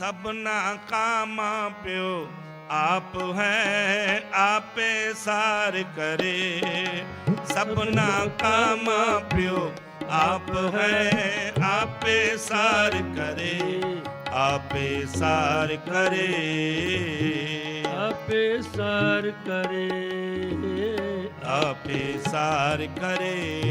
ਸਭਨਾ ਕਾਮਾ ਪਿਓ ਆਪ ਹੈ ਆਪੇ ਸਾਰ ਕਰੇ। ਸਭਨਾ ਕਾਮਾ ਪਿਓ ਆਪ ਹੈ ਆਪੇ ਸਾਰ ਕਰੇ। ਆਪੇ ਸਾਰ ਕਰੇ। ਆਪੇ ਸਾਰ ਕਰੇ। ਆਪੇ ਸਾਰ ਕਰੇ।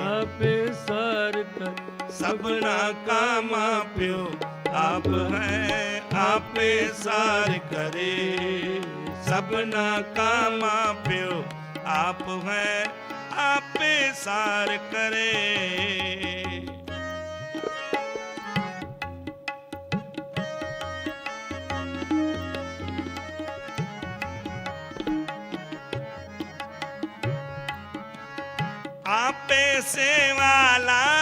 ਆਪੇ ਸਾਰ ਕਰ। ਸਭਨਾ ਕਾਮਾ ਪਿਓ ਆਪ ਹੈ, ਆਪੇ ਸਾਰ ਕਰੇ। ਸਭਨਾ ਕਾਮਾ ਪਿਓ, ਆਪ ਹੈ, ਆਪੇ ਸਾਰ ਕਰੇ। ਆਪੇ ਸੇਵਾ ਲਾਇਨ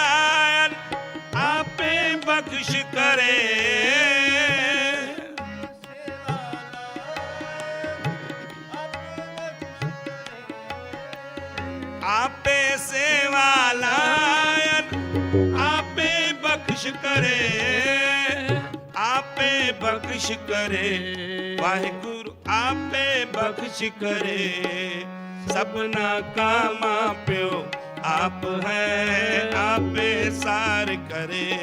ਆਪੇ ਸੇਵਾ ਲਾਇਨ ਆਪੇ ਬਖਸ਼ ਕਰੇ ਆਪੇ ਬਖਸ਼ ਕਰੇ ਵਾਹਿਗੁਰੂ ਆਪੇ ਬਖਸ਼ ਕਰੇ ਸਭਨਾ ਕਾਮਾ ਪਿਓ ਆਪ ਹੈ ਆਪੇ ਸਾਰ ਕਰੇ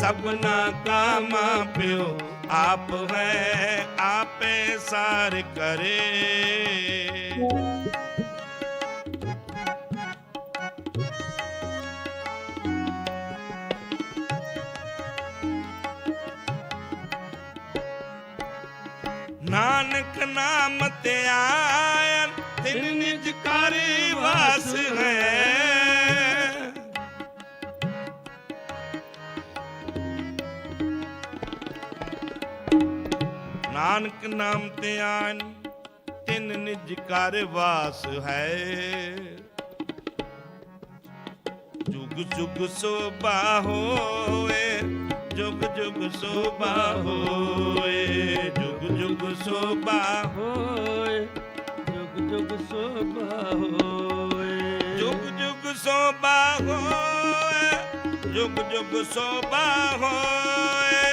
ਸਭਨਾ ਕਾਮਾ ਪਿਓ ਆਪ ਹੈ ਆਪੇ ਸਾਰ ਕਰੇ ਨਾਨਕ ਨਾਮ ਤੇ ਆਇਨ ਤਿਨ ਨਿਜ ਕਰ ਵਾਸ ਹੈ ਨਾਨਕ ਨਾਮ ਤੇ ਆਇਨ ਤਿਨ ਨਿਜ ਕਰ ਵਾਸ ਹੈ। ਜੁਗ ਜੁਗ ਸੋਭਾ ਹੋਏ ਜੁਗ ਜੁਗ ਸੋਭਾ ਹੋਏ ਜੁਗ ਜੁਗ ਸੋਭਾ ਹੋਏ ਜੁਗ ਜੁਗ ਸੋਭਾ ਹੋਏ। ਜੁਗ ਜੁਗ ਸੋਭਾ ਹੋਏ ਜੁਗ ਜੁਗ ਸੋਭਾ ਹੋਏ।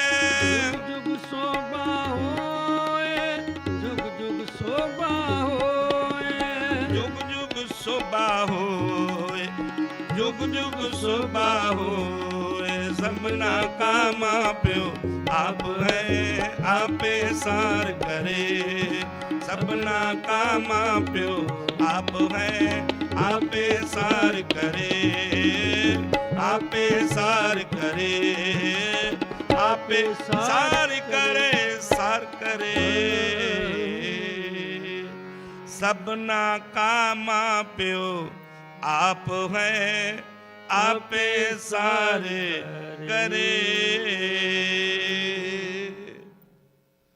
ਜੁਗ ਸੋਭਾ ਹੋਏ ਜੁਗ ਜੁਗ ਸੋਭਾ ਹੋਏ। ਜੁਗ ਜੁਗ ਸੋਭਾ ਹੋਏ ਜੁਗ ਜੁਗ ਸੋਭਾ ਹੋਏ। ਸਭਨਾ ਕਾਮਾ ਪਿਓ, ਆਪ ਹੈ, ਆਪੇ ਸਾਰ ਕਰੇ। ਸਭਨਾ ਕਾਮਾ ਪਿਓ, ਆਪ ਹੈ, ਆਪੇ ਸਾਰ ਕਰੇ। ਆਪੇ ਸਾਰ ਕਰੇ, ਆਪੇ ਸਾਰ ਕਰੇ ਸਾਰ ਕਰੇ। ਸਭਨਾ ਕਾਮਾ ਪਿਓ, ਆਪ ਹੈ ਆਪੇ ਸਾਰੇ ਕਰੇ।